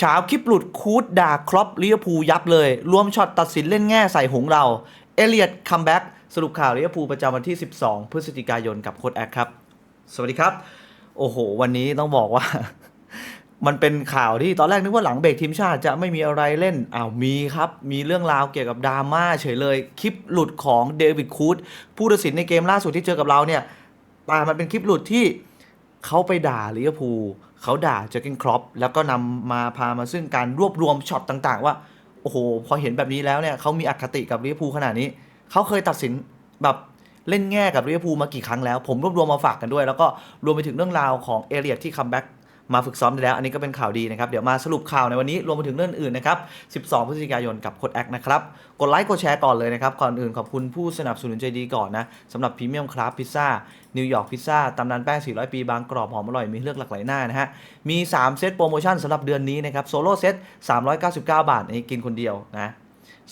เช้าคลิปหลุดคูดด่าครอปลิเวอร์พูยับเลย รวมช็อตตัดสินเล่นแง่ใส่หงเรา เอเลียดคัมแบ็กสรุปข่าวลิเวอร์พูลประจำวันที่ 12 พฤศจิกายนกับโค้ดแอคครับ สวัสดีครับ โอ้โห วันนี้ต้องบอกว่า มันเป็นข่าวที่ตอนแรกนึกว่าหลังเบรกทีมชาติจะไม่มีอะไรเล่น อ้าวมีครับ มีเรื่องราวเกี่ยวกับดราม่าเฉยเลย คลิปหลุดของเดวิดคูดผู้ตัดสินในเกมล่าสุดที่เจอกับเราเนี่ยแต่มันเป็นคลิปหลุดที่เขาไปด่าลิเวอร์พูล เขาด่าเจอเกนครอปแล้วก็นำมาพามาซึ่งการรวบรวมช็อตต่าง ๆ ว่า โอ้โห พอเห็นแบบนี้แล้วเนี่ยเขามีอคติกับลิเวอร์พูลขนาดนี้ เขาเคยตัดสินแบบเล่นแง่กับลิเวอร์พูลมากี่ครั้งแล้ว ผมรวบรวมมาฝากกันด้วย แล้วก็รวมไปถึงเรื่องราวของเอเลียดที่คัมแบ็ก มาฝึกซ้อมได้แล้ว อันนี้ก็เป็นข่าวดีนะครับ เดี๋ยวมาสรุปข่าวในวันนี้ รวมไปถึงเรื่องอื่นนะครับ 12 พฤศจิกายนกับโคดแอคนะครับ กดไลค์กดแชร์ก่อนเลยนะครับ ก่อนอื่นขอบคุณผู้สนับสนุนใจดีก่อนนะสำหรับพรีเมียมคราฟพิซซ่านิวยอร์กพิซซ่าตำนานแป้ง 400 ปี บางกรอบ หอมอร่อย มีเลือกหลากหลายหน้านะฮะ มี 3 เซตโปรโมชั่นสำหรับเดือนนี้นะครับโซโล่เซต399 บาทอันนี้กินคนเดียวนะ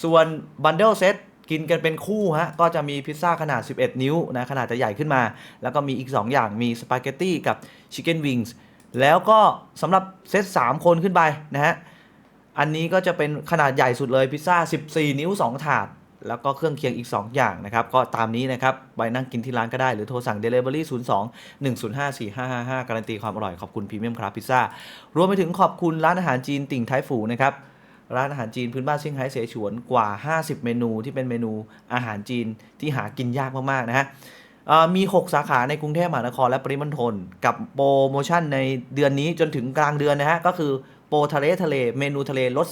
ส่วนบันเดิลเซตกินกันเป็นคู่ฮะ ก็จะมีพิซซ่าขนาด 11 นิ้วนะ ขนาดจะใหญ่ขึ้นมา แล้วก็มีอีก 2 อย่าง มีสปาเกตตี้กับชิคเก้นวิงส์ แล้วก็สำหรับเซต3 คนขึ้นไปนะฮะ อันนี้ก็จะเป็นขนาดใหญ่สุดเลยพิซซ่า 14 นิ้ว 2 ถาด แล้วก็เครื่องเคียงอีก 2 อย่างนะครับ ก็ตามนี้นะครับ ไปนั่งกินที่ร้านก็ได้ หรือโทรสั่ง Delivery 02 105 4555 การันตีความอร่อย ขอบคุณพรีเมียมครับพิซซ่า รวมไปถึงขอบคุณร้านอาหารจีนติ่งไทฝูนะครับร้านอาหารจีนพื้นบ้านเซี่ยงไฮ้เสฉวนกว่า 50 เมนูที่เป็นเมนูอาหารจีนที่หากินยากมากๆนะฮะ มี 6 สาขาในกรุงเทพมหานครและปริมณฑลกับโปรโมชั่นในเดือนนี้จนถึงกลางเดือนนะฮะ ก็คือโปรทะเลทะเลเมนูทะเลลด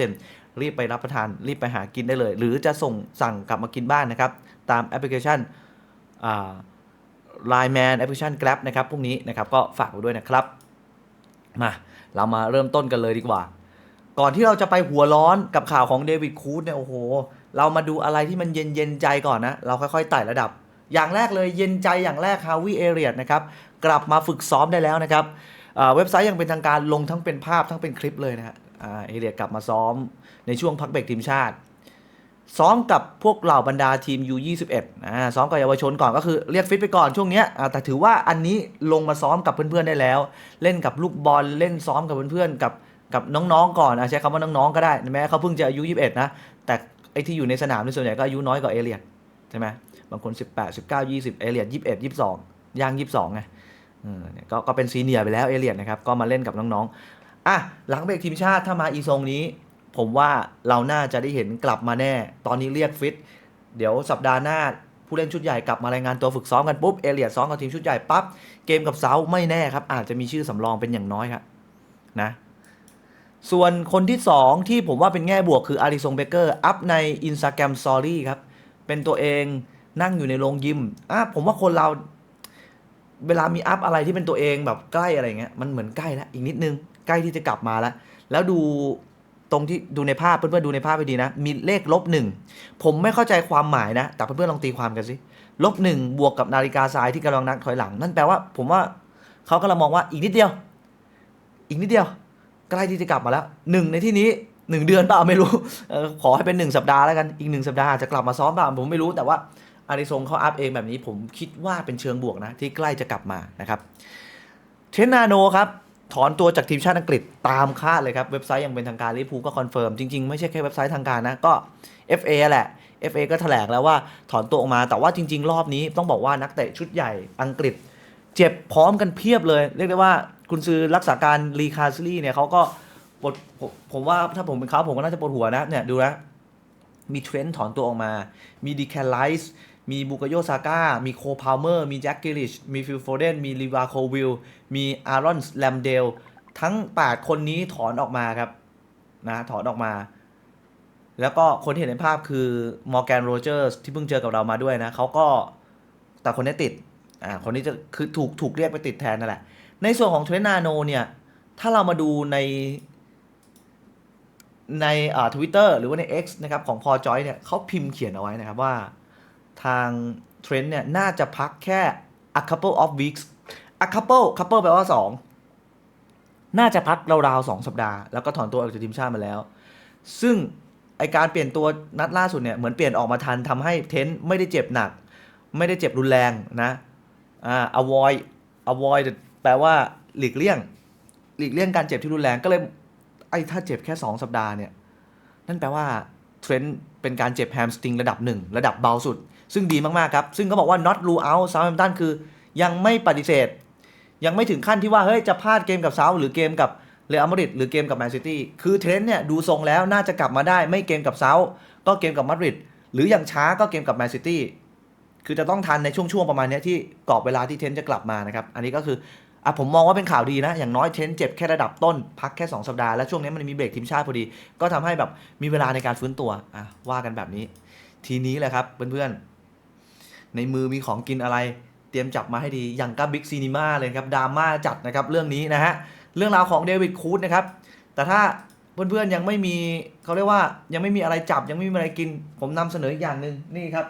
15%รีบไปรับประทาน รีบไปหากินได้เลย หรือจะส่งสั่งกลับมากินบ้านนะครับ ตามแอปพลิเคชันอ่า Line Man แอปพลิเคชัน Grab นะครับพวกนี้นะครับก็ฝากไว้ด้วยนะครับ มาเรามาเริ่มต้นกันเลยดีกว่า ก่อนที่เราจะไปหัวร้อนกับข่าวของเดวิดคูดเนี่ยโอ้โห เรามาดูอะไรที่มันเย็นเย็นใจก่อนนะ เราค่อยๆไต่ระดับ อย่างแรกเลยเย็นใจอย่างแรกฮาวิเอเรียดนะครับกลับมาฝึกซ้อมได้แล้วนะครับเว็บไซต์ยังเป็นทางการลงทั้งเป็นภาพทั้งเป็นคลิปเลยนะฮะเอเรียดกลับมาซ้อมในช่วงพักเบรกทีมชาติ ซ้อมกับพวกเหล่าบรรดาทีม U21 อ่าซ้อมกับเยาวชนก่อนก็คือเรียกฟิตไปก่อนช่วงเนี้ยแต่ถือว่าอันนี้ลงมาซ้อมกับเพื่อนๆได้แล้ว เล่นกับลูกบอลเล่นซ้อมกับเพื่อนๆกับกับน้องๆก่อนอใช้คำว่าน้องๆก็ได้แม้เขาเพิ่งจะอายุ 21 นะ แต่ไอ้ที่อยู่ในสนามในส่วนใหญ่ก็อายุน้อยกว่าเอเลียดใช่ไหม บางคน 18 19 20 เอเลียด21 22 ย่าง 22ไงเออเนี่ยก็ก็เป็นซีเนียร์ไปแล้วเอเลียดนะครับ ก็มาเล่นกับน้องๆอะหลังเบรกทีมชาติถ้ามาอีทรงนี้ ผมว่าเราน่าจะได้เห็นกลับมาแน่ ตอนนี้เรียกฟิต เดี๋ยวสัปดาห์หน้าผู้เล่นชุดใหญ่กลับมารายงานตัวฝึกซ้อมกันปุ๊บเอเลียดซ้อมกับทีมชุดใหญ่ปั๊บเกมกับเซาไม่แน่ครับ อาจจะมีชื่อสำรองเป็นอย่างน้อยครับนะส่วนคนที่ 2 ที่ผมว่าเป็นแง่บวกคืออาริซงเบเกอร์อัพใน Instagram Story ครับ เป็นตัวเอง นั่งอยู่ในโรงยิมอะผมว่าคนเรา เวลามีอัพอะไรที่เป็นตัวเองแบบใกล้อะไรเงี้ยมันเหมือนใกล้แล้วอีกนิดนึงใกล้ที่จะกลับมาแล้ว แล้วดูตรงที่ดูในภาพเพื่อนๆดูในภาพไปดีนะ มีเลขลบหนึ่งผมไม่เข้าใจความหมายนะ แต่เพื่อนๆลองตีความกันสิลบหนึ่งบวกกับนาฬิกาทรายที่กำลังนักถอยหลัง นั่นแปลว่า ผมว่าเขากำลังมองว่าอีกนิดเดียว อีกนิดเดียว ใกล้ที่จะกลับมาแล้วหนึ่งในที่นี้หนึ่งเดือนเปล่าไม่รู้ขอให้เป็นหนึ่งสัปดาห์แล้วกันอีกหนึ่งสัปดาห์จจะกลับมาซ้อมเปล่าผมไม่รู้แต่ว่า อาริซงเขาอัพเองแบบนี้ผมคิดว่าเป็นเชิงบวกนะ ที่ใกล้จะกลับมานะครับเทนนาโนครับ ถอนตัวจากทีมชาติอังกฤษตามคาดเลยครับ เว็บไซต์ยังเป็นทางการลิพูก็คอนเฟิร์ม จริง ๆ ไม่ใช่แค่เว็บไซต์ทางการนะ ก็ FA แหละ FA ก็แถลงแล้วว่าถอนตัวออกมาแต่ว่าจริง ๆ รอบนี้ต้องบอกว่านักเตะชุดใหญ่อังกฤษ เจ็บพร้อมกันเพียบเลย เรียกได้ว่าคุณซื้อรักษาการลีคาซิลี่เนี่ยเขาก็ปวดผมผมว่าถ้าผมเป็นเขาผมก็น่าจะปวดหัวนะเนี่ยดูนะมีเทรนต์ถอนตัวออกมา มีดีแคลไลส์ มีบุกโยซาก้า มีโคพาวเมอร์ มีแจ็คกิลิช มีฟิลโฟเดน มีลีวาโควิล มีอารอนแลมเดล ทั้ง 8 คนนี้ถอนออกมาครับนะถอนออกมา แล้วก็คนที่เห็นในภาพคือมอร์แกนโรเจอร์สที่เพิ่งเจอกับเรามาด้วยนะเขาก็แต่คนนี้ติดอ่าคนนี้จะคือถูกถูกเรียกไปติดแทนนั่นแหละ ในส่วนของเทรนนาโนเนี่ย ถ้าเรามาดูในในอ่าทวิตเตอร์หรือว่าใน X นะครับของพอจอยเนี่ยเขาพิมพ์เขียนเอาไว้นะครับว่า ทางเทรนเนี่ยน่าจะพักแค่ a couple of weeks a couple couple แปลว่า 2 น่าจะพักราวๆ2สัปดาห์ แล้วก็ถอนตัวออกจากทีมชาติมาแล้ว ซึ่งไอการเปลี่ยนตัวนัดล่าสุดเนี่ยเหมือนเปลี่ยนออกมาทันทำให้เทนไม่ได้เจ็บหนัก ไม่ได้เจ็บรุนแรงนะอ่า avoid avoid แปลว่าหลีกเลี่ยง หลีกเลี่ยงการเจ็บที่รุนแรงก็เลยไอ้ถ้าเจ็บแค่ 2 สัปดาห์เนี่ย นั่นแปลว่าเทรนด์เป็นการเจ็บแฮมสตริงระดับหนึ่งระดับเบาสุด ซึ่งดีมากๆครับ ซึ่งเขาบอกว่า not rule out Southampton คือ ยังไม่ปฏิเสธ ยังไม่ถึงขั้นที่ว่าเฮ้ยจะพลาดเกมกับเซาหรือเกมกับเรอัลมาดริดหรือเกมกับแมนซิตี้คือเทรนด์เนี่ยดูทรงแล้วน่าจะกลับมาได้ไม่เกมกับเซาก็เกมกับมาดริดหรืออย่างช้าก็เกมกับแมนซิตี้คือจะต้องทันในช่วงๆประมาณนี้ที่กรอบเวลาที่เทรนด์จะกลับมานะครับ อันนี้ก็คืออะผมมองว่าเป็นข่าวดีนะ อย่างน้อยเทรนด์เจ็บแค่ระดับต้น พักแค่ 2 สัปดาห์ และช่วงนี้มันมีเบรกทีมชาติพอดี ก็ทำให้แบบมีเวลาในการฟื้นตัวอะว่ากันแบบนี้ ทีนี้แหละครับเพื่อนๆ ในมือมีของกินอะไร เตรียมจับมาให้ดีอย่างกับบิ๊กซีนีมาเลยครับดราม่าจัดนะครับเรื่องนี้นะฮะเรื่องราวของเดวิดคูดนะครับแต่ถ้าเพื่อนๆยังไม่มีเขาเรียกว่ายังไม่มีอะไรจับยังไม่มีอะไรกิน ผมนำเสนออีกอย่างหนึ่งนี่ครับ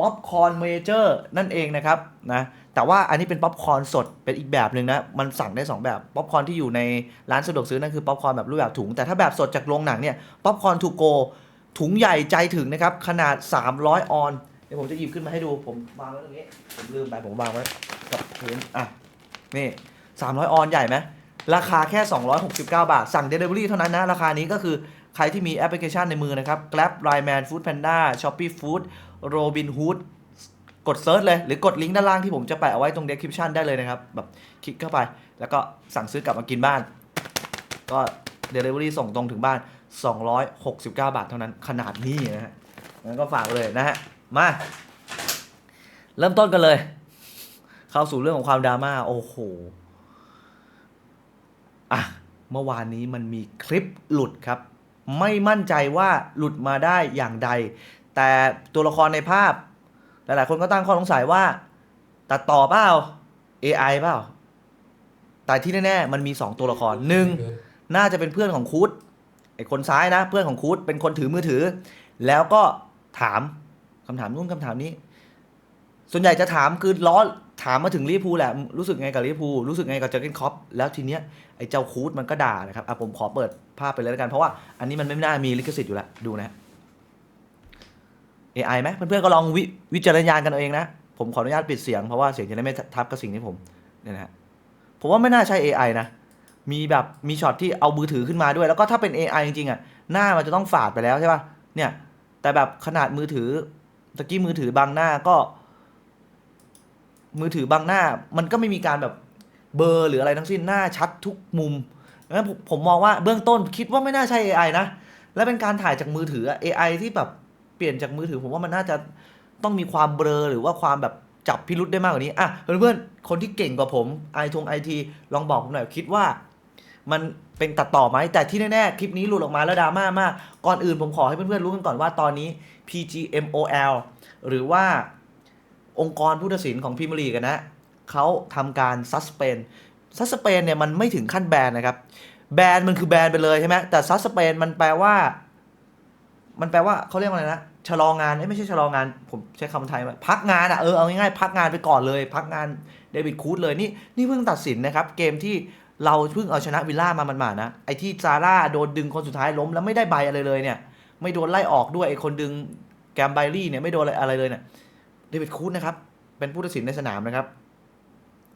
ป๊อปคอร์นเมเจอร์นั่นเองนะครับนะแต่ว่าอันนี้เป็นป๊อปคอร์นสดเป็นอีกแบบหนึ่งนะมันสั่งได้ 2 แบบป๊อปคอร์นที่อยู่ในร้านสะดวกซื้อนั่นคือป๊อปคอร์นแบบรูปแบบถุง แต่ถ้าแบบสดจากโรงหนังเนี่ยป๊อปคอร์นทูโกถุงใหญ่ใจถึงนะครับขนาด 300 ออนซ์ ดี๋ยวผมจะหยิบขึ้นมาให้ดู ผมวางไว้ตรงนี้ ผมลืมไปผมวางไว้กับพื้นอะ นี่ 300 ออนใหญ่ไหม ราคาแค่ 269 บาท สั่ง Delivery เท่านั้นนะ ราคานี้ก็คือใครที่มีแอปพลิเคชันในมือนะครับ Grab Line Man Food Panda Shopee Food Robin Hood กดเซิร์ชเลย หรือกดลิงก์ด้านล่างที่ผมจะแปะเอาไว้ตรง description ได้เลยนะครับ แบบคลิกเข้าไป แล้วก็สั่งซื้อกลับมากินบ้าน ก็ Delivery ส่งตรงถึงบ้าน 269 บาทเท่านั้นขนาดนี้นะฮะงั้นก็ฝากเลยนะฮะ มา เริ่มต้นกันเลย เข้าสู่เรื่องของความดราม่าโอ้โหอะเมื่อวานนี้มันมีคลิปหลุดครับ ไม่มั่นใจว่าหลุดมาได้อย่างใด แต่ตัวละครในภาพ หลาย ๆ คนก็ตั้งข้อสงสัยว่า ตัดต่อเปล่า AI เปล่า แต่ที่แน่ ๆ มันมี 2 ตัวละครหนึ่งน่าจะเป็นเพื่อนของคูดไอ้คนซ้ายนะ เพื่อนของคูดเป็นคนถือมือถือ แล้วก็ถาม คำถามนู่นคำถามนี้ ส่วนใหญ่จะถามคือล้อถามมาถึงลิเวอร์พูลแหละ รู้สึกไงกับลิเวอร์พูลรู้สึกไงกับเจอร์เกนคอปแล้วทีเนี้ยไอ้เจ้าคูดมันก็ด่านะครับอะผมขอเปิดภาพไปเลยแล้วกัน เพราะว่าอันนี้มันไม่น่ามีลิขสิทธิ์อยู่แล้วดูนะ AI ไหมเพื่อนๆก็ลองวิวิจารณญาณกันเอาเองนะ ผมขออนุญาตปิดเสียงเพราะว่าเสียงจะได้ไม่ทับกับสิ่งที่ผมเนี่ยนะฮะผมว่าไม่น่าใช่ AI นะ มีแบบมีช็อตที่เอามือถือขึ้นมาด้วย แล้วก็ถ้าเป็น AI จริงๆอะหน้ามันจะต้องฝาดไปแล้วใช่ป่ะเนี่ย แต่แบบขนาดมือถือ ตะกี้มือถือบังหน้าก็ มือถือบังหน้า มันก็ไม่มีการแบบเบลอร์หรืออะไรทั้งสิ้นหน้าชัดทุกมุมงั้นผมผมมองว่าเบื้องต้นคิดว่าไม่น่าใช่ AI นะ และเป็นการถ่ายจากมือถืออะ AI ที่แบบเปลี่ยนจากมือถือ ผมว่ามันน่าจะต้องมีความเบลอหรือว่าความแบบจับพิรุษได้มากกว่านี้อะเพื่อนๆคนที่เก่งกว่าผมไอทงไอทีลองบอกผมหน่อยคิดว่า มันเป็นตัดต่อไหมแต่ที่แน่ๆคลิปนี้หลุดออกมาแล้วดราม่ามากก่อนอื่นผมขอให้เพื่อนๆรู้กันก่อนว่าตอนนี้ PGMOL หรือว่าองค์กรผู้ตัดสินของพรีเมียร์ลีกอะนะเขาทำการซัสเปนซัสเปนเนี่ยมันไม่ถึงขั้นแบนนะครับ แบนมันคือแบนไปเลยใช่ไหมแต่ซัสเปนมันแปลว่า มันแปลว่าเขาเรียกว่าอะไรนะชะลองานไม่ใช่ชะลองาน ผมใช้คำไทยว่าพักงานอะเออเอาง่ายๆพักงานไปก่อนเลย พักงานเดวิดคูดเลยนี่นี่เพิ่งตัดสินนะครับ เกมที่เราเพิ่งเอาชนะวิลล่ามามันมานะไอ้ที่ซาร่าโดนดึงคนสุดท้ายล้มแล้วไม่ได้ใบอะไรเลยเนี่ย ไม่โดนไล่ออกด้วยไอ้คนดึงแกมไบลี่เนี่ยไม่โดนอะไรอะไรเลยเนี่ยเดวิดคูดนะครับ เป็นผู้ตัดสินในสนามนะครับ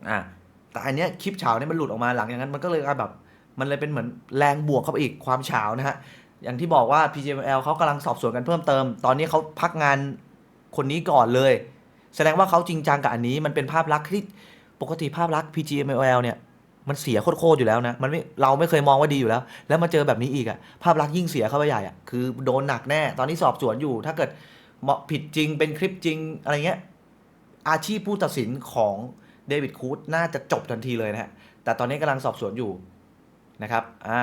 อ่าแต่อันเนี้ยคลิปเฉาเนี่ยมันหลุดออกมาหลังอย่างนั้นมันก็เลยกลายแบบ มันเลยเป็นเหมือนแรงบวกเข้าไปอีกความเฉานะฮะอย่างที่บอกว่า PGML เขากำลังสอบสวนกันเพิ่มเติม ตอนนี้เขาพักงานคนนี้ก่อนเลย แสดงว่าเขาจริงจังกับอันนี้มันเป็นภาพลักษณ์ที่ปกติภาพลักษณ์ PGML เนี่ย มันเสียโคตรๆอยู่แล้วนะมันไม่เราไม่เคยมองว่าดีอยู่แล้ว แล้วมาเจอแบบนี้อีกอะภาพลักษณ์ยิ่งเสียเข้าไปใหญ่อะคือโดนหนักแน่ ตอนนี้สอบสวนอยู่ ถ้าเกิดเหมาะผิดจริงเป็นคลิปจริงอะไรเงี้ยอาชีพผู้ตัดสินของเดวิดคูดน่าจะจบทันทีเลยนะฮะแต่ตอนนี้กำลังสอบสวนอยู่นะครับอ่า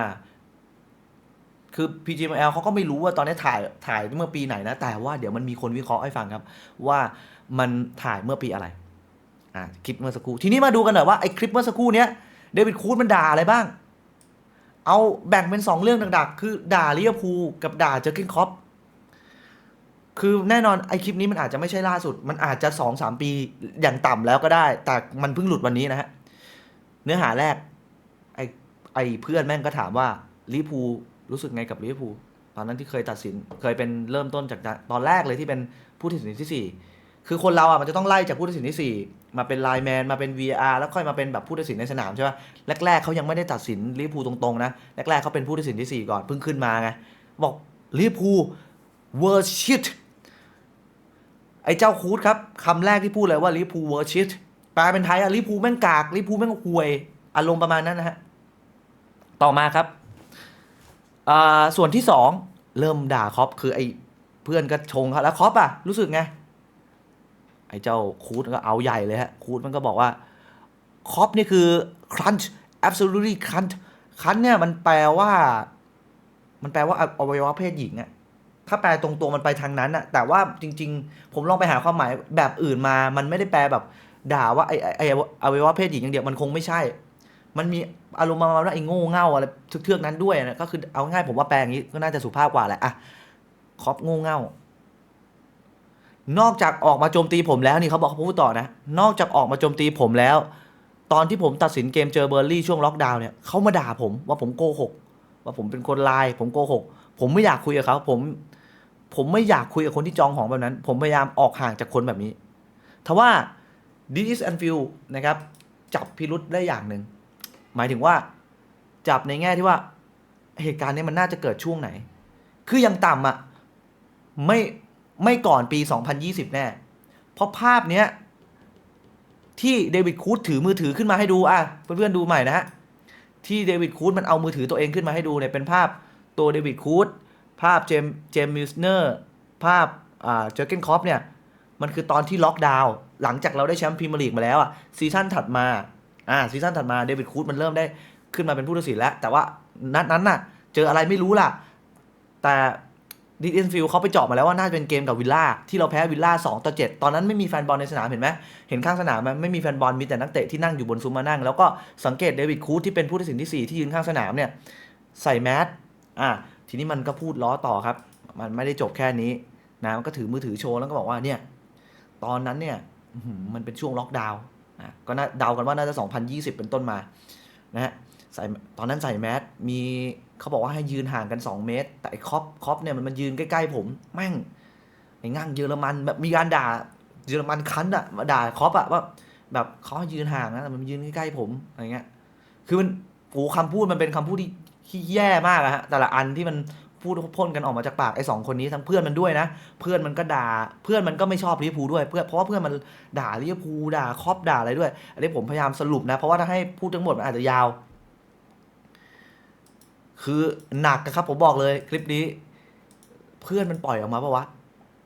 คือ PGML เขาก็ไม่รู้ว่าตอนนี้ถ่ายถ่ายเมื่อปีไหนนะ แต่ว่าเดี๋ยวมันมีคนวิเคราะห์ให้ฟังครับ ว่ามันถ่ายเมื่อปีอะไรอ่าคลิปเมื่อสักครู่ทีนี้มาดูกันหน่อยว่าไอ้คลิปเมื่อสักครู่เนี้ย เดวิดคูดมันด่าอะไรบ้าง เอาแบ่งเป็น 2 เรื่องดักๆ คือด่าลิเวอร์พูลกับด่าเจอร์เกนคอปคือแน่นอนไอ้คลิปนี้มันอาจจะไม่ใช่ล่าสุด มันอาจจะ2อสปีอย่างต่ำแล้วก็ได้ แต่มันเพิ่งหลุดวันนี้นะฮะ เนื้อหาแรก ไอ้ไอเพื่อนแม่งก็ถามว่าลิเวอร์พูลรู้สึกไงกับลิเวอร์พูลตอนนั้นที่เคยตัดสินเคยเป็นเริ่มต้นจากตอนแรกเลยที่เป็นผู้ตัดสินที่สี่คือคนเราอะมันจะต้องไล่จากผู้ตัดสินที่สี่ มาเป็นไลน์แมนมาเป็น VR แล้วค่อยมาเป็นแบบผู้ตัดสินในสนามใช่ป่ะแรกๆเขายังไม่ได้ตัดสินลิเวอร์พูลตรงๆนะแรกๆเขาเป็นผู้ตัดสินที่ 4 ก่อนเพิ่งขึ้นมาไงบอกลิเวอร์พูลเวอร์ชิตไอ้เจ้าคูดครับคำแรกที่พูดเลยว่าลิเวอร์พูลเวอร์ชิตแปลเป็นไทยอะลิเวอร์พูลแม่งกากลิเวอร์พูลแม่งห่วย อารมณ์ประมาณนั้นนะฮะต่อมาครับส่วนที่สองเริ่มด่าคอปคือไอ้เพื่อนก็ชงเขาแล้วคอปอะรู้สึกไง อ้เจ้าคูดก็เอาใหญ่เลยฮะคูดมันก็บอกว่าคอปนี่คือ crunch absolutely crunch crunch เนี่ยมันแปลว่า มันแปลว่าอวัยวะเพศหญิงอะถ้าแปลตรงๆมันไปทางนั้นอะแต่ว่าจริง ๆ ผมลองไปหาความหมายแบบอื่นมา มันไม่ได้แปลแบบ ด่าว่าไอ้ไอ้อวัยวะเพศหญิงอย่างเดียวมันคงไม่ใช่ มันมีอารมณ์มาว่าไอ้โง่เง่าอะไรเทือกนั้นด้วยนะก็คือเอาง่ายผมว่าแปลอย่างนี้ก็น่าจะสุภาพกว่าแหละอะคอปโง่เง่า นอกจากออกมาโจมตีผมแล้วนี่เขาบอกเขาพูดต่อนะ นอกจากออกมาโจมตีผมแล้ว ตอนที่ผมตัดสินเกมเจอเบอร์ลี่ช่วงล็อกดาวน์เนี่ยเขามาด่าผมว่าผมโกหกว่าผมเป็นคนลาย ผมโกหกผมไม่อยากคุยกับเขาผมผมไม่อยากคุยกับคนที่จองหองแบบนั้น ผมพยายามออกห่างจากคนแบบนี้ทว่า d i s and feel นะครับจับพิรุษได้อย่างหนึ่งหมายถึงว่าจับในแง่ที่ว่าเหตุการณ์นี้มันน่าจะเกิดช่วงไหน คือยังต่ำอะ่ะไม่ ไม่ก่อนปี 2020 แน่ เพราะภาพเนี้ย ที่เดวิดคูดถือมือถือขึ้นมาให้ดูอะเพื่อนๆดูใหม่นะฮะที่เดวิดคูดมันเอามือถือตัวเองขึ้นมาให้ดูเนี่ยเป็นภาพตัวเดวิดคูดภาพเจมเจมมิสเนอร์ภาพอ่าเจอร์เกนคอปเนี่ย มันคือตอนที่ล็อกดาวน์หลังจากเราได้แชมป์พรีเมียร์ลีกมาแล้วอะซีซั่นถัดมาอ่าซีซั่นถัดมาเดวิดคูดมันเริ่มได้ขึ้นมาเป็นผู้ตัดสินแล้ว แต่ว่านัดนั้นน่ะ เจออะไรไม่รู้ล่ะ แต่ ดิเอนฟิลเขาไปเจาะมาแล้วว่าน่าจะเป็นเกมกับวิลล่าที่เราแพ้วิลล่า2ต่อ7ตอนนั้นไม่มีแฟนบอลในสนามเห็นไหมเห็นข้างสนามไหมไม่มีแฟนบอลมีแต่นักเตะที่นั่งอยู่บนซุ้มมานั่ง แล้วก็สังเกตเดวิดคูดที่เป็นผู้ตัดสินที่ 4 ที่ยืนข้างสนามเนี่ยใส่แมสอ่าทีนี้มันก็พูดล้อต่อครับ มันไม่ได้จบแค่นี้นะมันก็ถือมือถือโชว์แล้วก็บอกว่าเนี่ยตอนนั้นเนี่ยมันเป็นช่วงล็อกดาวน์นะก็น่าเดากันว่าน่าจะ 2020 เป็นต้นมานะฮะใส่ตอนนั้นใส่แมสมี เขาบอกว่าให้ยืนห่างกัน 2 เมตร แต่ไอ้คอปคอปเนี่ยมันมันยืนใกล้ๆผม แม่งไอ้ง่างเยอรมันแบบมีการด่าเยอรมันคันอะมาด่าคอปอะว่าแบบเขาให้ยืนห่างนะแต่มันยืนใกล้ๆผมอะไรเงี้ย คือมันโอ้คำพูดมันเป็นคำพูดที่ที่แย่มากอะฮะแต่ละอันที่มันพูดพ่นกันออกมาจากปากไอ้สองคนนี้ทั้งเพื่อนมันด้วยนะ เพื่อนมันก็ด่าเพื่อนมันก็ไม่ชอบลิเวอร์พูลด้วยเพื่อนเพราะว่าเพื่อนมันด่าลิเวอร์พูลด่าคอปด่าอะไรด้วย อันนี้ผมพยายามสรุปนะ เพราะว่าถ้าให้พูดทั้งหมดมันอาจจะยาว คือหนักนะครับผมบอกเลยคลิปนี้ เพื่อนมันปล่อยออกมาปะวะ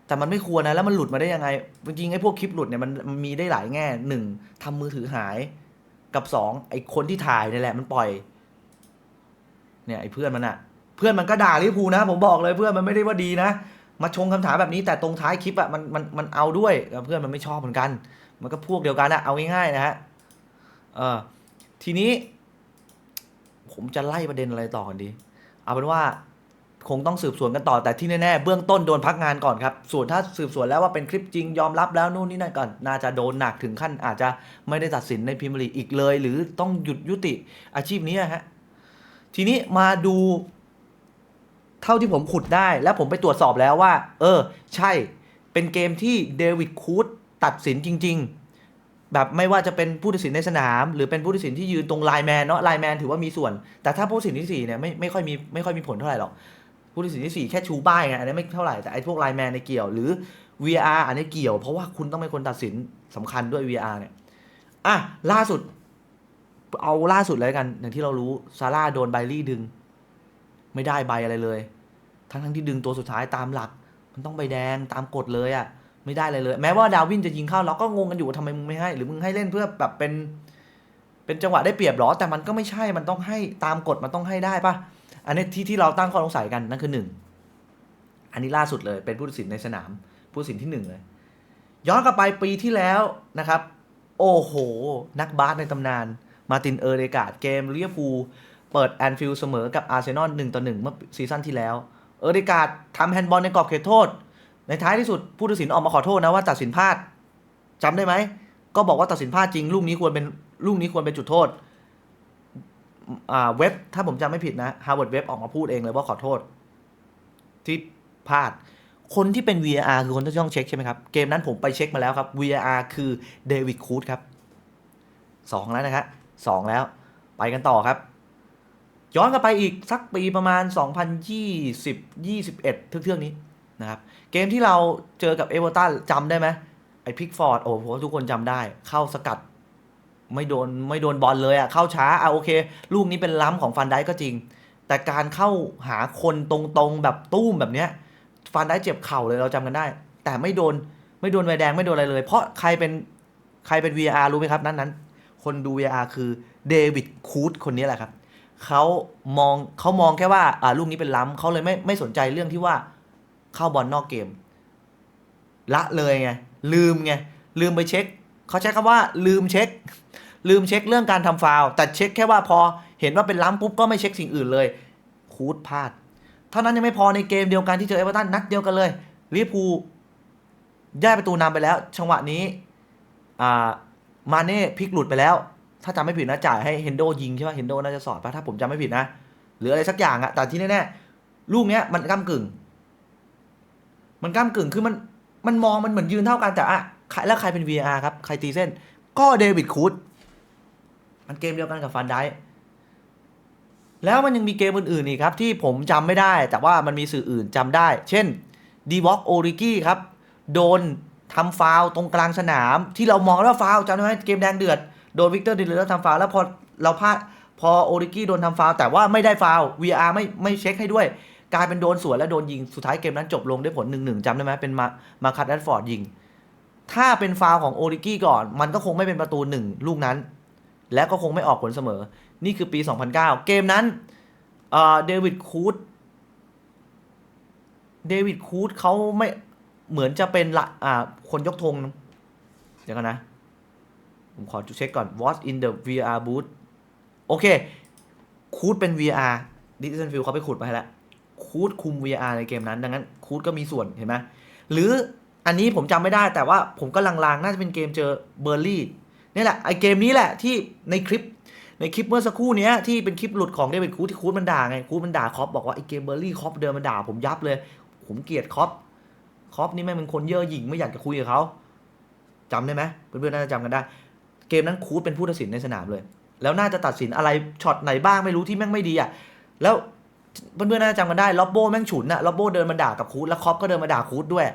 แต่มันไม่ควรนะแล้วมันหลุดมาได้ยังไงจริงๆไอ้พวกคลิปหลุดเนี่ยมันมีได้หลายแง่หนึ่งทำมือถือหายกับสองไอ้คนที่ถ่ายนี่แหละมันปล่อย เนี่ยไอ้เพื่อนมันอะเพื่อนมันก็ด่าลิเวอร์พูลนะ ผมบอกเลยเพื่อนมันไม่ได้ว่าดีนะมาชงคำถามแบบนี้แต่ตรงท้ายคลิปอะมันมันมันเอาด้วยเพื่อนมันไม่ชอบเหมือนกัน มันก็พวกเดียวกันอะเอาง่ายๆนะฮะเออทีนี้ ผมจะไล่ประเด็นอะไรต่อกันดี เอาเป็นว่าคงต้องสืบสวนกันต่อแต่ที่แน่ๆเบื้องต้นโดนพักงานก่อนครับ ส่วนถ้าสืบสวนแล้วว่าเป็นคลิปจริงยอมรับแล้วนู่นนี่นั่นก่อนน่าจะโดนหนักถึงขั้น อาจจะไม่ได้ตัดสินในพรีเมียร์ลีอีกเลย หรือต้องหยุดยุติอาชีพนี้ฮะทีนี้มาดูเท่าที่ผมขุดได้ และผมไปตรวจสอบแล้วว่า เออ ใช่เป็นเกมที่เดวิดคูดตัดสินจริง ๆ แบบไม่ว่าจะเป็นผู้ตัดสินในสนาม หรือเป็นผู้ตัดสินที่ยืนตรงไลน์แมนเนาะไลน์แมนถือว่ามีส่วน แต่ถ้าผู้ตัดสินที่สี่เนี่ยไม่ไม่ค่อยมีไม่ค่อยมีผลเท่าไหร่หรอกผู้ตัดสินที่สี่แค่ชูป้ายไงอันนี้ไม่เท่าไหร่แต่ไอ้พวกไลน์แมนในเกี่ยวหรือ VR อันนี้เกี่ยวเพราะว่าคุณต้องเป็นคนตัดสินสำคัญด้วย VR เนี่ยอะล่าสุด เอาล่าสุดเลยกัน อย่างที่เรารู้ซาร่าโดนไบลี่ดึง ไม่ได้ใบอะไรเลย ทั้งทั้งที่ดึงตัวสุดท้ายตามหลัก มันต้องใบแดงตามกฎเลยอะ่ะ ไม่ได้เลยเลย แม้ว่าดาวินจะยิงเข้าเราก็งงกันอยู่ว่าทำไมมึงไม่ให้ หรือมึงให้เล่นเพื่อแบบเป็น เป็นจังหวะได้เปรียบหรอ แต่มันก็ไม่ใช่มันต้องให้ตามกฎมันต้องให้ได้ปะอันนี้ที่ที่เราตั้งข้อสงสัยกันนั่นคือหนึ่งอันนี้ล่าสุดเลยเป็นผู้ตัดสินในสนาม ผู้ตัดสินที่หนึ่งเลย ย้อนกลับไปปีที่แล้วนะครับ โอ้โห นักบาสในตำนาน มาตินเออร์เดกาดเกมเลียพูลเปิดแอนฟิลด์เสมอกับอาร์เซนอลหนึ่งต่อหนึ่งเมื่อซีซั่นที่แล้ว เออร์เดกาดทำแฮนด์บอลในกรอบเขตโทษ ในท้ายที่สุดผู้ตัดสินออกมาขอโทษนะว่าตัดสินพลาดจำได้ไหม ก็บอกว่าตัดสินพลาดจริง ลูกนี้ควรเป็นลูกนี้ควรเป็นจุดโทษเว็บถ้าผมจำไม่ผิดนะฮาร์วาร์ดเว็บออกมาพูดเองเลยว่าขอโทษ ที่พลาด คนที่เป็น VAR คือคนที่ต้องเช็คใช่ไหมครับ เกมนั้นผมไปเช็คมาแล้วครับ VAR คือเดวิดคูดครับสองแล้วนะครับสองแล้วไปกันต่อครับ ย้อนกลับไปอีกสักปีประมาณ 2020 21เทื่องๆนี้ นะครับเกมที่เราเจอกับเอเวอร์ตันจำได้ไหมไอพิกฟอร์ดโอ้โหทุกคนจำได้ เข้าสกัดไม่โดนไม่โดนบอลเลยอะ่ะเข้าช้าอะโอเค ลูกนี้เป็นล้ำของฟันได้ก็จริง แต่การเข้าหาคนตรงๆแบบตุ้มแบบเนี้ยฟันได้เจ็บเข่าเลยเราจำกันได้ แต่ไม่โดนไม่โดนใบแดงไม่โดนอะไรเลย เพราะใครเป็นใครเป็น VR รู้ไหมครับนั้นนั้นคนดู VR คือเดวิดคูดคนนี้แหละครับเขามองเขามองแค่ว่าอ่าลูกนี้เป็นล้ำเขาเลยไม่ไม่สนใจเรื่องที่ว่า เข้าบอลนอกเกม ละเลยไง ลืมไง ลืมไปเช็ค เขาใช้คำว่า ลืมเช็ค ลืมเช็คเรื่องการทำฟาวแต่เช็คแค่ว่าพอเห็นว่าเป็นล้ำปุ๊บก็ไม่เช็คสิ่งอื่นเลย คูดพลาด เท่านั้นยังไม่พอในเกมเดียวกันที่เจอเอเวอร์ตันนัดเดียวกันเลยลิเวอร์พูลได้ประตูนำไปแล้วจังหวะนี้อ่ามาเน่พลิกหลุดไปแล้ว ถ้าจำไม่ผิดนะจ่ายให้เฮนโดยิงใช่ไหมเฮนโดน่าจะสอดปะถ้าผมจำไม่ผิดนะหรืออะไรสักอย่างอะแต่ที่แน่ๆลูกเนี้ยมันก้ากึ่ง มันก้ามกึ่งคือมันมันมองมันเหมือนยืนเท่ากันแต่อะแล้วใครเป็น VR ครับ ใครตีเส้น ก็เดวิดคูดมันเกมเดียวกันกับฟันไดค์แล้วมันยังมีเกมอื่นๆอีกครับ ที่ผมจำไม่ได้ แต่ว่ามันมีสื่ออื่นจำได้ เช่นดีวอกโอริกี้ครับ โดนทำฟาวตรงกลางสนาม ที่เรามองว่าฟาวจำได้ไหมเกมแดงเดือด โดนวิกเตอร์ดิเลอร์ทำฟาวแล้วพอเราพลาดพอโอริกี้โดนทำฟาวแต่ว่าไม่ได้ฟาว VR ไม่ไม่เช็คให้ด้วย กลายเป็นโดนสวนและโดนยิงสุดท้ายเกมนั้นจบลงด้วยผล1-1จำได้ไหมเป็นมามาคัตแอดฟอร์ดยิง ถ้าเป็นฟาวของโอริกี้ก่อน มันก็คงไม่เป็นประตูหนึ่งลูกนั้น และก็คงไม่ออกผลเสมอ นี่คือปี 2009 เกมนั้นเดวิดคูดเดวิดคูดเขาไม่เหมือนจะเป็นละอ่าคนยกธงนะเดี๋ยวกันนะ ผมขอจุดเช็คก่อน what in the VR booth โอเค คูดเป็น VR ดิจิทัลฟิลเขาไปขุดมาให้แล้ว คูดคุม VR ในเกมนั้น ดังนั้นคูดก็มีส่วนเห็นไหมหรืออันนี้ผมจำไม่ได้แต่ว่าผมก็ลางๆ น่าจะเป็นเกมเจอเบอร์ลี่นี่แหละไอเกมนี้แหละที่ในคลิปในคลิปเมื่อสักครู่นี้ที่เป็นคลิปหลุดของเดวิดคูดที่คูดมันด่าไงคูดมันด่าคอปบอกว่าไอเกมเบอร์รี่คอปเดินมาด่าผมยับเลย ผมเกลียดคอปคอปนี่แม่งเป็นคนเย่อหยิ่งไม่อยากจะคุยกับเขาจำได้ไหมเพื่อนๆน่าจะจำกันได้ เกมนั้นคูดเป็นผู้ตัดสินในสนามเลย แล้วน่าจะตัดสินอะไรช็อตไหนบ้างไม่รู้ที่แม่งไม่ดีอะแล้ว เพื่อนๆน่าจะจำกันได้ล็อบโบแม่งฉุนอะล็อบโบเดินมาด่ากับคูดแล้วคอปก็เดินมาด่าคูดด้วย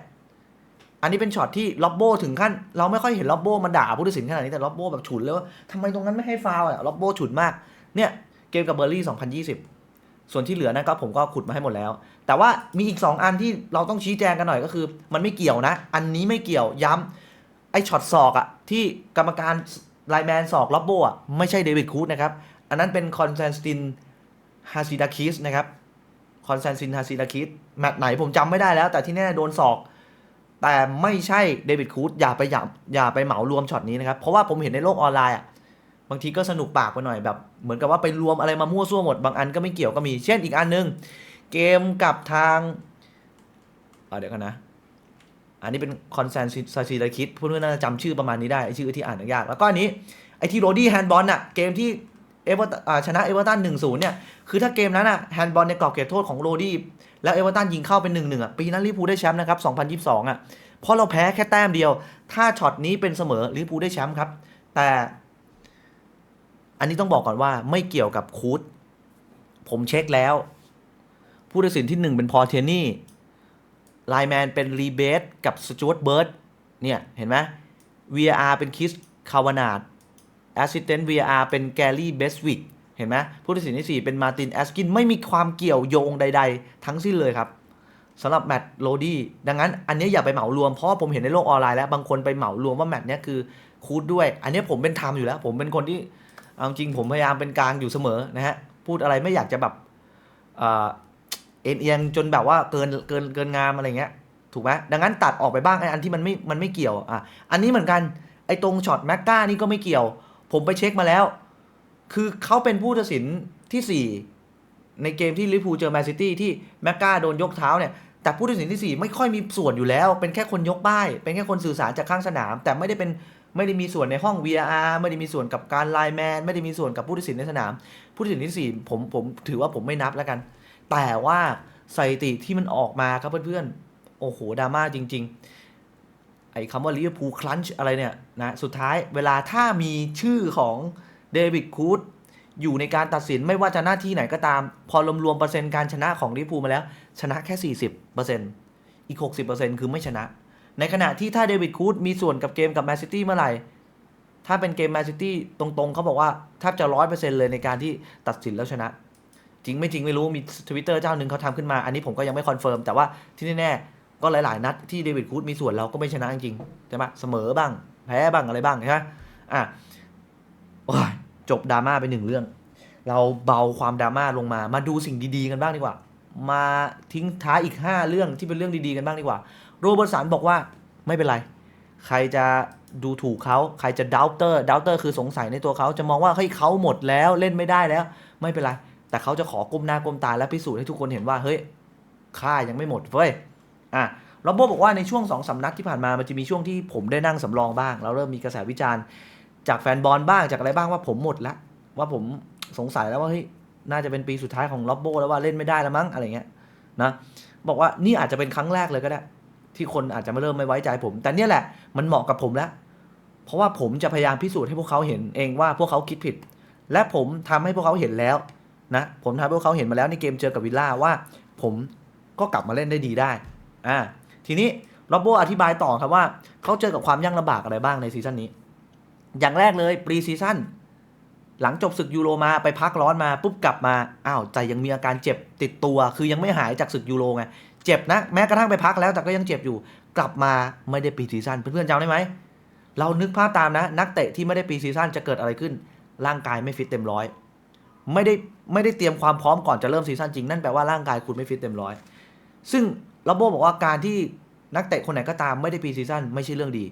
อันนี้เป็นช็อตที่ล็อบโบถึงขั้นเราไม่ค่อยเห็นล็อบโบมันด่าผู้ตัดสินขนาดนี้แต่ล็อบโบแบบฉุนเลยว่าทำไมตรงนั้นไม่ให้ฟาวล์อะล็อบโบฉุนมากเนี่ยเกมกับเบอร์รี่2020 ส่วนที่เหลือนะก็ผมก็ขุดมาให้หมดแล้ว แต่ว่ามีอีก 2 อันที่เราต้องชี้แจงกันหน่อยก็คือ มันไม่เกี่ยวนะ อันนี้ไม่เกี่ยวย้ำไอช็อตศอกอะที่กรรมการไลแมนศอกล็อบโบอะไม่ใช่เดวิดคูดนะครับอันนั้นเป็นคอนสแตนติน ฮาซิดาคิสนะครับคอนสแตนตินฮาซิดาคิสแมตช์ไหนผมจำไม่ได้แล้ว แต่ที่แน่โดนศอก แต่ไม่ใช่เดวิดคูดอย่าไปอย่าอย่าไปเหมารวมช็อตนี้นะครับ เพราะว่าผมเห็นในโลกออนไลน์อะบางทีก็สนุกปากไปหน่อยแบบ เหมือนกับว่าไปรวมอะไรมามั่วซั่วหมด บางอันก็ไม่เกี่ยวก็มี เช่นอีกอันนึง เกมกับทางเาเดี๋ยวกันนะ อันนี้เป็นคอนเซนซาซิลคิดเพื่อนๆน่าจะจำชื่อประมาณนี้ได้ไอชื่อที่อ่านยาก แล้วก็อันนี้ไอ้ที่โรดี้แฮนด์บอลน่ะเกมที่ เอเวอร์ชนะเอเวอร์ตันหนึ่งศูนย์เนี่ย คือถ้าเกมนั้นอะแฮนด์บอลในกรอบเขตโทษของโรดี้แล้วเอเวอร์ตันยิงเข้าเป็นหนึ่งหนึ่งอะปีนั้นลิเวอร์พูลได้แชมป์นะครับ2022อะเพราะเราแพ้แค่แต้มเดียว ถ้าช็อตนี้เป็นเสมอลิเวอร์พูลได้แชมป์ครับ แต่ อันนี้ต้องบอกก่อนว่าไม่เกี่ยวกับคูดผมเช็คแล้ว ผู้ตัดสินที่หนึ่งเป็นพอเทนนี่ไลแมนเป็นรีเบสกับสจวตเบิร์ดเนี่ยเห็นไหม VAR เป็นคิสคาวานาด แอสซิสแตนต์ VAR เป็นแกรี่เบสวิกเห็นไหมผู้ตัดสินที่สี่เป็นมาตินแอสกิน ไม่มีความเกี่ยวโยงใด ๆ ทั้งสิ้นเลยครับสำหรับแมตช์โรดี้ดังนั้นอันนี้อย่าไปเหมารวม เพราะผมเห็นในโลกออนไลน์แล้ว บางคนไปเหมารวมว่าแมตช์เนี้ยคือคูดด้วย อันนี้ผมเป็นธรรมอยู่แล้ว ผมเป็นคนที่เอาจริงผมพยายามเป็นกลางอยู่เสมอนะฮะพูดอะไรไม่อยากจะแบบเอ็นเอียงจนแบบว่าเกินเกินเกินงามอะไรเงี้ยถูกไหมดังนั้นตัดออกไปบ้างไอ้อันที่มันไม่มันไม่เกี่ยวอะอันนี้เหมือนกันไอ้ตรงช็อตแม็กก้านี่ก็ไม่เกี่ยว ผมไปเช็คมาแล้ว คือเขาเป็นผู้ตัดสินที่สี่ในเกมที่ลิพูเจอแมนซิตี้ที่แม็กก้าโดนยกเท้าเนี่ย แต่ผู้ตัดสินที่ 4 ไม่ค่อยมีส่วนอยู่แล้ว เป็นแค่คนยกป้าย เป็นแค่คนสื่อสารจากข้างสนาม แต่ไม่ได้เป็นไม่ได้มีส่วนในห้อง VR ไม่ได้มีส่วนกับการไลน์แมนไม่ได้มีส่วนกับผู้ตัดสินในสนาม ผู้ตัดสินที่4ผมผมถือว่าผมไม่นับแล้วกัน แต่ว่าสถิติที่มันออกมาครับเพื่อนๆ โอ้โหดราม่าจริง ๆ ไอ้คำว่าลิเวอร์พูลคลันช์อะไรเนี่ยนะสุดท้ายเวลาถ้ามีชื่อของเดวิดคูดอยู่ในการตัดสินไม่ว่าจะหน้าที่ไหนก็ตาม พอรวมๆเปอร์เซ็นต์การชนะของลิเวอร์พูลมาแล้ว ชนะแค่ 40%อีก 60%คือไม่ชนะ ในขณะที่ถ้าเดวิดคูดมีส่วนกับเกมกับแมนซิตี้เมื่อไหร่ ถ้าเป็นเกมแมนซิตี้ตรงๆ เขาบอกว่าแทบจะร้อยเปอร์เซ็นต์เลยในการที่ตัดสินแล้วชนะ จริงไม่จริงไม่รู้มีทวิตเตอร์เจ้าหนึ่งเขาทำขึ้นมา อันนี้ผมก็ยังไม่คอนเฟิร์มแต่ว่าที่แน่ๆ ก็หลาย ๆ นัดที่เดวิดคูดมีส่วนเราก็ไม่ชนะจริงใช่ไหมเสมอบ้าง แพ้บ้างอะไรบ้างใช่ไหมอะจบดราม่าไปหนึ่งเรื่อง เราเบาความดราม่าลงมา มาดูสิ่งดี ๆ กันบ้างดีกว่า มาทิ้งท้ายอีก 5 เรื่องที่เป็นเรื่องดี ๆ กันบ้างดีกว่า โรเบิร์ตสันบอกว่าไม่เป็นไร ใครจะดูถูกเขาใครจะดาวเตอร์ดาวเตอร์คือสงสัยในตัวเขาจะมองว่าเฮ้ยเขาหมดแล้วเล่นไม่ได้แล้ว ไม่เป็นไร แต่เขาจะขอก้มหน้าก้มตาและพิสูจน์ให้ทุกคนเห็นว่าเฮ้ยข้ายังไม่หมดเว้ย อะโรโบบอกว่าในช่วงสองสานัดที่ผ่านมามันจะมีช่วงที่ผมได้นั่งสำรองบ้าง แล้วเริ่มมีกระแสวิจารณ์ จากแฟนบอลบ้างจากอะไรบ้างว่าผมหมดแล้วว่าผมสงสัยแล้วว่าเฮ้ยน่าจะเป็นปีสุดท้ายของล็อบโบแล้วว่าเล่นไม่ได้แล้วมั้งอะไรเงี้ยนะบอกว่านี่อาจจะเป็นครั้งแรกเลยก็ได้ ที่คนอาจจะม่เริ่มไม่ไว้ใจผม แต่เนี่ยแหละมันเหมาะกับผมแล้ว เพราะว่าผมจะพยายามพิสูจน์ให้พวกเขาเห็นเองว่าพวกเขาคิดผิด และผมทำให้พวกเขาเห็นแล้วนะผมทำให้พวกเขาเห็นมาแล้วในเกมเจอกับวิลล่าว่า ผมก็กลับมาเล่นได้ดีได้ อ่าทีนี้โรบโบอธิบายต่อครับว่าเขาเจอกับความยากลำบากอะไรบ้างในซีซั่นนี้ อย่างแรกเลยปรีซีซั่นหลังจบศึกยูโรมาไปพักร้อนมาปุ๊บกลับมาอ้าวใจยังมีอาการเจ็บติดตัว คือยังไม่หายจากศึกยูโรไงเจ็บนะแม้กระทั่งไปพักแล้วแต่ก็ยังเจ็บอยู่ กลับมาไม่ได้ปรีซีซั่นเพื่อนๆจำได้ไหมเรานึกภาพตามนะ นักเตะที่ไม่ได้ปรีซีซั่นจะเกิดอะไรขึ้น ร่างกายไม่ฟิตเต็มร้อยไม่ได้ไม่ได้เตรียมความพร้อมก่อนจะเริ่มซีซั่นจริงนั่นแปลว่าร่างกายคุณไม่ฟิตเต็มร้อยซึ่ง ระโบบอกว่าการที่นักเตะคนไหนก็ตามไม่ได้ปีซีซั่นไม่ใช่เรื่องดี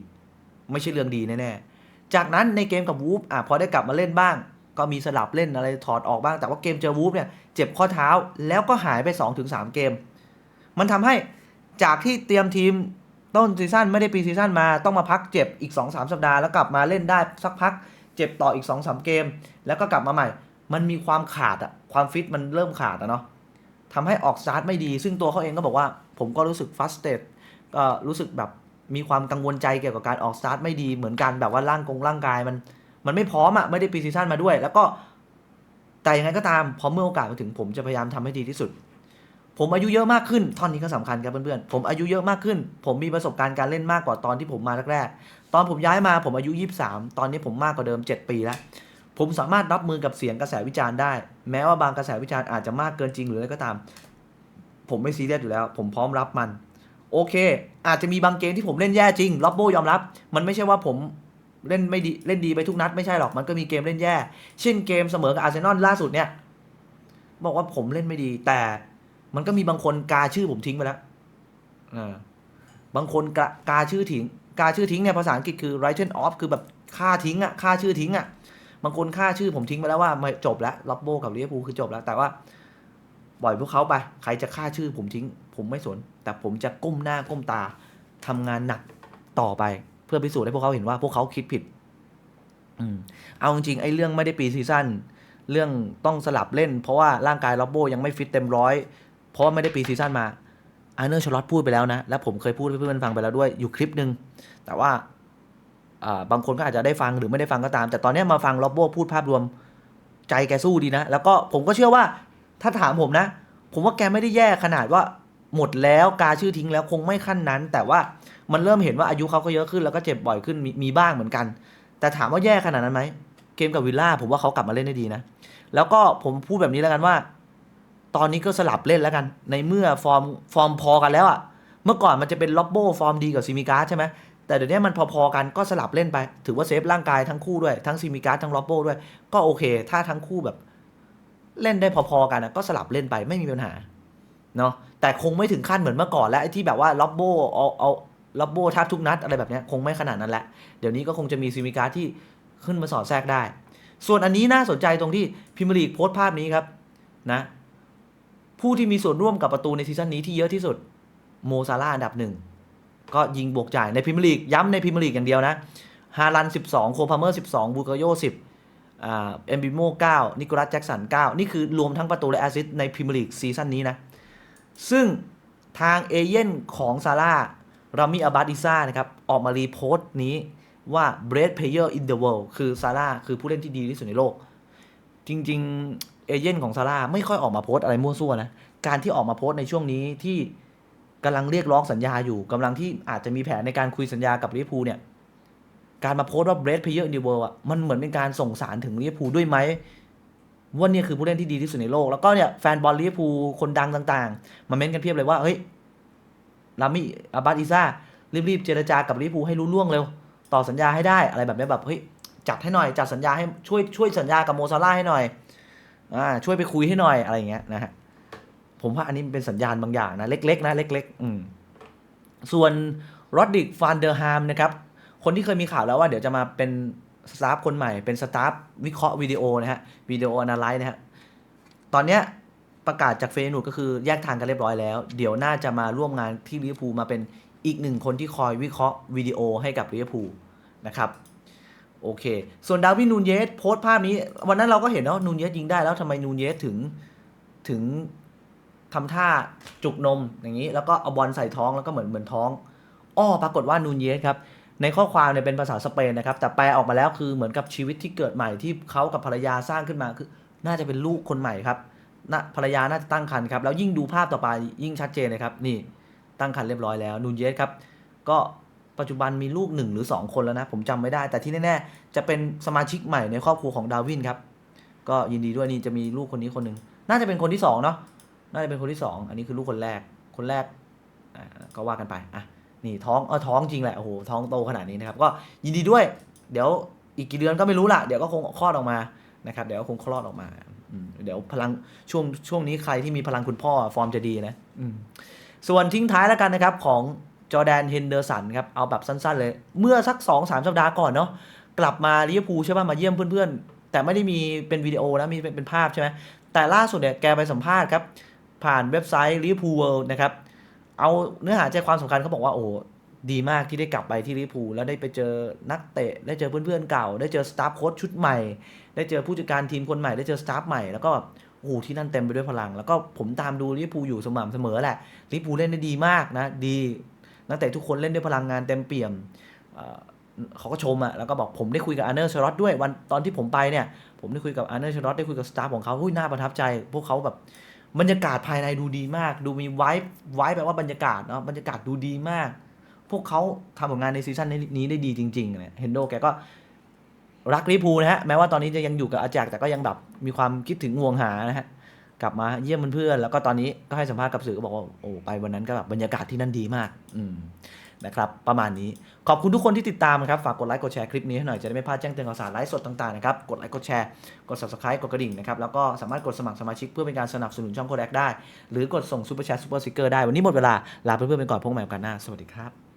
ไม่ใช่เรื่องดีแน่ๆ จากนั้นในเกมกับวูฟอะพอได้กลับมาเล่นบ้าง ก็มีสลับเล่นอะไรถอดออกบ้างแต่ว่าเกมเจอวูฟเนี่ยเจ็บข้อเท้าแล้วก็หายไป 2-3 เกม มันทำให้จากที่เตรียมทีมต้นซีซั่นไม่ได้ปีซีซั่นมาต้องมาพักเจ็บอีก 2-3 สัปดาห์แล้วกลับมาเล่นได้สักพักเจ็บต่ออีก 2-3 เกม แล้วก็กลับมาใหม่ มันมีความขาดอะความฟิตมันเริ่มขาดอะเนาะทำให้ออกสตาร์ทไม่ดี ซึ่งตัวเขาเองก็บอกว่า ผมก็รู้สึกฟัสเตดก็รู้สึกแบบมีความกังวลใจเกี่ยวกับการออกสตาร์ทไม่ดีเหมือนกันแบบว่าร่างกงร่างกายมันมันไม่พร้อมอะไม่ได้ปีซีซั่นมาด้วย แล้วก็แต่ยังไงก็ตามพอเมื่อโอกาสมาถึงผมจะพยายามทำให้ดีที่สุด ผมอายุเยอะมากขึ้นท่อนนี้ก็สำคัญครับเพื่อนๆผมอายุเยอะมากขึ้น ผมมีประสบการณ์การเล่นมากกว่าตอนที่ผมมาแรกๆตอนผมย้ายมาผมอายุ 23 ตอนนี้ผมมากกว่าเดิม 7 ปีแล้วผมสามารถรับมือกับเสียงกระแสวิจารณ์ได้ แม้ว่าบางกระแสวิจารณ์อาจจะมากเกินจริงหรืออะไรก็ตาม ผมไม่ซีเรียสอยู่แล้ว ผมพร้อมรับมัน โอเค อาจจะมีบางเกมที่ผมเล่นแย่จริงล็อบโบยอมรับ มันไม่ใช่ว่าผมเล่นไม่ดีเล่นดีไปทุกนัดไม่ใช่หรอกมันก็มีเกมเล่นแย่ เช่นเกมเสมอกับอาร์เซนอลล่าสุดเนี่ย บอกว่าผมเล่นไม่ดี แต่มันก็มีบางคนกาชื่อผมทิ้งไปแล้วบางคนกากาชื่อทิ้งกาชื่อทิ้งเนี่ยภาษาอังกฤษคือ written off คือแบบค่าทิ้งอะค่าชื่อทิ้งอะบางคนค่าชื่อผมทิ้งไปแล้วว่าจบแล้วล็อบโบกับลิเวอร์พูลคือจบแล้ว แต่ว่า ปล่อยพวกเขาไป ใครจะค่าชื่อผมทิ้ง ผมไม่สน แต่ผมจะก้มหน้าก้มตาทำงานหนักต่อไป เพื่อพิสูจน์ให้พวกเขาเห็นว่าพวกเขาคิดผิด อืม เอาจริงๆไอ้เรื่องไม่ได้ปีซีซั่นเรื่องต้องสลับเล่น เพราะว่าร่างกายล็อบโบยังไม่ฟิตเต็มร้อยเพราะไม่ได้ปีซีซั่นมาอาร์เนอร์ชลอตพูดไปแล้วนะ และผมเคยพูดให้เพื่อนๆฟังไปแล้วด้วยอยู่คลิปหนึ่งแต่ว่าอ่าบางคนก็อาจจะได้ฟังหรือไม่ได้ฟังก็ตาม แต่ตอนนี้มาฟังล็อบโบพูดภาพรวมใจแกสู้ดีนะ แล้วก็ผมก็เชื่อว่า ถ้าถามผมนะ ผมว่าแกไม่ได้แย่ขนาดว่าหมดแล้วกาชื่อทิ้งแล้วคงไม่ขั้นนั้น แต่ว่ามันเริ่มเห็นว่าอายุเขาก็เยอะขึ้นแล้วก็เจ็บบ่อยขึ้นมีมีบ้างเหมือนกัน แต่ถามว่าแย่ขนาดนั้นไหมเกมกับวิลล่าผมว่าเขากลับมาเล่นได้ดีนะ แล้วก็ผมพูดแบบนี้แล้วกันว่า ตอนนี้ก็สลับเล่นแล้วกัน ในเมื่อฟอร์มฟอร์มพอกันแล้วอะเมื่อก่อนมันจะเป็นล็อบโบฟอร์มดีกับซิมิการ์ใช่ไหมแต่เดี๋ยวนี้มันพอๆกันก็สลับเล่นไป ถือว่าเซฟร่างกายทั้งคู่ด้วยทั้งซิมิการ์ทั้งล็อบโบด้วย ก็โอเค ถ้าทั้งคู่แบบ เล่นได้พอๆกันนะก็สลับเล่นไปไม่มีปัญหาเนาะแต่คงไม่ถึงขั้นเหมือนเมื่อก่อนแล้วไอ้ที่แบบว่าล็อบโบเอาเอาล็อบโบแทบทุกนัดอะไรแบบนี้คงไม่ขนาดนั้นแหละเดี๋ยวนี้ก็คงจะมีซิมิการ์ดที่ขึ้นมาสอดแทรกได้ ส่วนอันนี้น่าสนใจตรงที่พิมลีกโพสต์ภาพนี้ครับนะผู้ที่มีส่วนร่วมกับประตูในซีซั่นนี้ที่เยอะที่สุดโมซาลาอันดับหนึ่งก็ยิงบวกจ่ายในพรีเมียร์ลีกย้ำในพรีเมียร์ลีกอย่างเดียวนะฮาลัน 12 โคพาเมอร์ 12 บูกาโย10 เอ็มบิโม่9นิโคลัสแจ็กสัน9นี่คือรวมทั้งประตูและแอสซิสต์ในพรีเมียร์ลีกซีซั่นนี้นะ ซึ่งทางเอเย่นของซาร่ารามิอาบาดิซ่านะครับ ออกมารีโพสต์นี้ว่า best player in the world คือซาร่าคือผู้เล่นที่ดีที่สุดในโลก จริง ๆ เอเย่นของซาร่าไม่ค่อยออกมาโพสต์อะไรมั่วซั่วนะ การที่ออกมาโพสต์ในช่วงนี้ที่กำลังเรียกร้องสัญญาอยู่กำลังที่อาจจะมีแผนในการคุยสัญญากับลิเวอร์พูลเนี่ย การมาโพสต์ว่า best player in the world อะมันเหมือนเป็นการส่งสารถึงลิเวอร์พูลด้วยไหมว่าเนี่ยคือผู้เล่นที่ดีที่สุดในโลก แล้วก็เนี่ยแฟนบอลลิเวอร์พูลคนดังต่างๆ มาเม้นกันเพียบเลยว่า เฮ้ยลามิอาบาดิซ่ารีบๆเจรจากับลิเวอร์พูลให้รู้ล่วงเร็ว ต่อสัญญาให้ได้อะไรแบบเนี้ยแบบเฮ้ยจัดให้หน่อย จัดสัญญาให้ช่วยช่วยสัญญากับโมซาร่าให้หน่อยอ่าช่วยไปคุยให้หน่อยอะไรอย่างเงี้ยนะฮะผมว่าอันนี้เป็นสัญญาณบางอย่างนะเล็กๆนะเล็กๆอืมส่วนรอดดิกฟานเดอร์ฮามนะครับ คนที่เคยมีข่าวแล้วว่าเดี๋ยวจะมาเป็นสตาฟคนใหม่เป็นสตาฟวิเคราะห์วิดีโอนะฮะวิดีโออนาไลซ์นะฮะตอนเนี้ยประกาศจากเฟซบุ๊กก็คือแยกทางกันเรียบร้อยแล้ว เดี๋ยวน่าจะมาร่วมงานที่ลิเวอร์พูลมาเป็นอีกหนึ่งคนที่คอยวิเคราะห์วิดีโอให้กับลิเวอร์พูลนะครับโอเค ส่วนดาวินนูนเยสโพสต์ภาพนี้ วันนั้นเราก็เห็นแล้วนูนเยสยิงได้แล้วทำไมนูนเยสถึงถึงทำท่าจุกนมอย่างนี้ แล้วก็เอาบอลใส่ท้องแล้วก็เหมือนเหมือนท้องอ้อปรากฏว่านูนเยสครับ ในข้อความเนี่ยเป็นภาษาสเปนนะครับ แต่แปลออกมาแล้วคือเหมือนกับชีวิตที่เกิดใหม่ที่เขากับภรรยาสร้างขึ้นมาคือ น่าจะเป็นลูกคนใหม่ครับนะภรรยาน่าจะตั้งครรภ์ครับแล้วยิ่งดูภาพต่อไปยิ่งชัดเจนเลยครับนี่ตั้งครรภ์เรียบร้อยแล้วนูนเยสครับก็ปัจจุบันมีลูกหนึ่งหรือ 2 คนแล้วนะ ผมจำไม่ได้ แต่ที่แน่ๆ จะเป็นสมาชิกใหม่ในครอบครัวของดาวินครับ ก็ยินดีด้วยนี่จะมีลูกคนนี้คนหนึ่งน่าจะเป็นคนที่สองเนาะน่าจะเป็นคนที่สองอันนี้คือลูกคนแรกคนแรกก็ว่ากันไปอะ นี่ท้องเออท้องจริงแหละโอ้โหท้องโตขนาดนี้นะครับก็ยินดีด้วย เดี๋ยวอีกกี่เดือนก็ไม่รู้ละเดี๋ยวก็คงคลอดออกมานะครับเดี๋ยวก็คงคลอดออกมาเดี๋ยวพลังช่วงช่วงนี้ใครที่มีพลังคุณพ่อฟอร์มจะดีนะส่วนทิ้งท้ายแล้วกันนะครับของจอแดนเฮนเดอร์สันครับเอาแบบสั้นๆเลย เมื่อสัก 2-3สสัปดาห์ก่อนเนาะกลับมาลิเวอร์พูลใช่ป่ะมาเยี่ยมเพื่อนๆ แต่ไม่ได้มีเป็นวิดีโอนะมีเป็นเป็นภาพใช่ไหมแต่ล่าสุดเนี่ยแกไปสัมภาษณ์ครับผ่านเว็บไซต์ Liverpool World นะครับ เอาเนื้อหาใจความสำคัญเขาบอกว่าโอ้ดีมากที่ได้กลับไปที่ลิพูแล้วได้ไปเจอนักเตะ ได้เจอเพื่อนๆเก่า ได้เจอสตาฟโค้ชชุดใหม่ ได้เจอผู้จัดการทีมคนใหม่ ได้เจอสตาฟใหม่ แล้วก็แบบโอ้โหที่นั่นเต็มไปด้วยพลัง แล้วก็ผมตามดูลิพูอยู่สม่ำเสมอแหละลิพูเล่นได้ดีมากนะ ดี นักเตะทุกคนเล่นด้วยพลังงานเต็มเปี่ยมเอ่อเขาก็ชมอะแล้วก็บอกผมได้คุยกับอาร์เนอร์ชารอตด้วยวันตอนที่ผมไปเนี่ย ผมได้คุยกับอาร์เนอร์ชารอตได้คุยกับสตาฟของเขาหุ้ยน่าประทับใจ พวกเขาแบบ บรรยากาศภายในดูดีมาก ดูมีไวท์ไวท์แปลว่าบรรยากาศเนาะบรรยากาศดูดีมาก พวกเขาทำผลงานในซีซั่นนี้ได้ดีจริงๆเนี่ยเฮนโดแกก็รักลิเวอร์พูนะฮะแม้ว่าตอนนี้จะยังอยู่กับอาแจกแต่ก็ยังแบบมีความคิดถึงห่วงหานะฮะกลับมาเยี่ยมเพื่อนๆแล้วก็ตอนนี้ก็ให้สัมภาษณ์กับสื่อก็บอกว่าโอ้ไปวันนั้นก็แบบบรรยากาศที่นั่นดีมาก อืม นะครับประมาณนี้ขอบคุณทุกคนที่ติดตามครับฝากกดไลค์กดแชร์คลิปนี้ให้หน่อยจะได้ไม่พลาดแจ้งเตือนข่าวสารไลฟ์สดต่างๆนะครับกดไลค์กดแชร์กด subscribe กดกระดิ่งนะครับแล้วก็สามารถกดสมัครสมาชิกเพื่อเป็นการสนับสนุนช่องโคแดกได้ หรือกดส่งซูเปอร์แชร์ซูเปอร์สติกเกอร์ได้วันนี้หมดเวลาลาเพื่อนๆไปก่อนพบกันใหม่โอกาสหน้าสวัสดีครับ